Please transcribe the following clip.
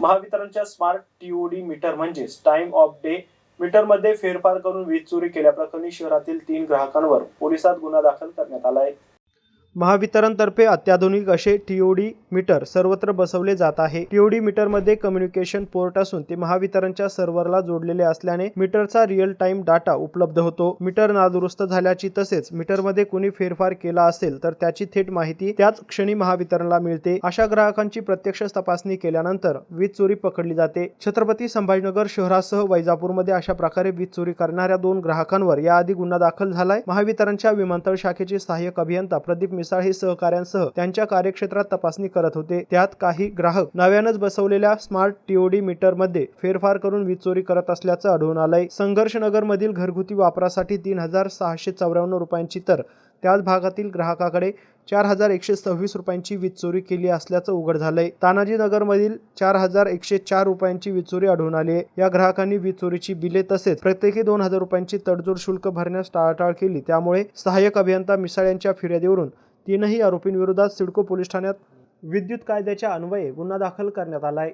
महावितरणच्या smart TOD meter म्हणजेच time of day मीटरमध्ये फेरफार करून वीज चोरी केल्याप्रकरणी शहरातील तीन ग्राहकांवर पोलिसात गुन्हा दाखल करण्यात आला आहे. महावितरणतर्फे अत्याधुनिक असे टीओडी मीटर सर्वत्र बसवले जात आहे. टीओडी मीटरमध्ये कम्युनिकेशन पोर्ट असून ते महावितरणच्या सर्व्हरला जोडलेले असल्याने मीटरचा रिअल टाइम डाटा उपलब्ध होतो. मीटर नादुरुस्त झाल्याची तसेच मीटरमध्ये कुणी फेरफार केला असेल तर त्याची थेट माहिती त्याच क्षणी महावितरणला मिळते. अशा ग्राहकांची प्रत्यक्ष तपासणी केल्यानंतर वीज चोरी पकडली जाते. छत्रपती संभाजीनगर शहरासह वैजापूरमध्ये अशा प्रकारे वीज चोरी करणाऱ्या दोन ग्राहकांवर याआधी गुन्हा दाखल झालाय. महावितरणच्या विमानतळ शाखेचे सहाय्यक अभियंता प्रदीप मिसाळ हे सहकाऱ्यांसह त्यांच्या कार्यक्षेत्रात तपासणी करत होते. त्यात काही ग्राहक नव्यानंच बसवलेल्या स्मार्ट टीओडी मीटरमध्ये फेरफार करून वीज चोरी करत असल्याचं आढळून आलंय. संघर्ष नगरमधील घरगुती वापरासाठी तीन हजार सहाशे चौऱ्याण्णव रुपयांची तर त्याच भागातील ग्राहकाकडे चार हजार एकशे सव्वीस रुपयांची वीज चोरी केली असल्याचं उघड झालंय. तानाजी नगरमधील चार हजार एकशे चार रुपयांची वीज चोरी आढळून आली आहे या ग्राहकांनी वीज चोरीची बिले तसेच प्रत्येकी दोन हजार रुपयांची तडजोड शुल्क भरण्यास टाळाटाळ केली. त्यामुळे सहाय्यक अभियंता मिसाळ यांच्या फिर्यादीवरून तीनही आरोपींविरोधात सिडको पोलीस ठाण्यात विद्युत कायद्याच्या अन्वये गुन्हा दाखल करण्यात आलाय.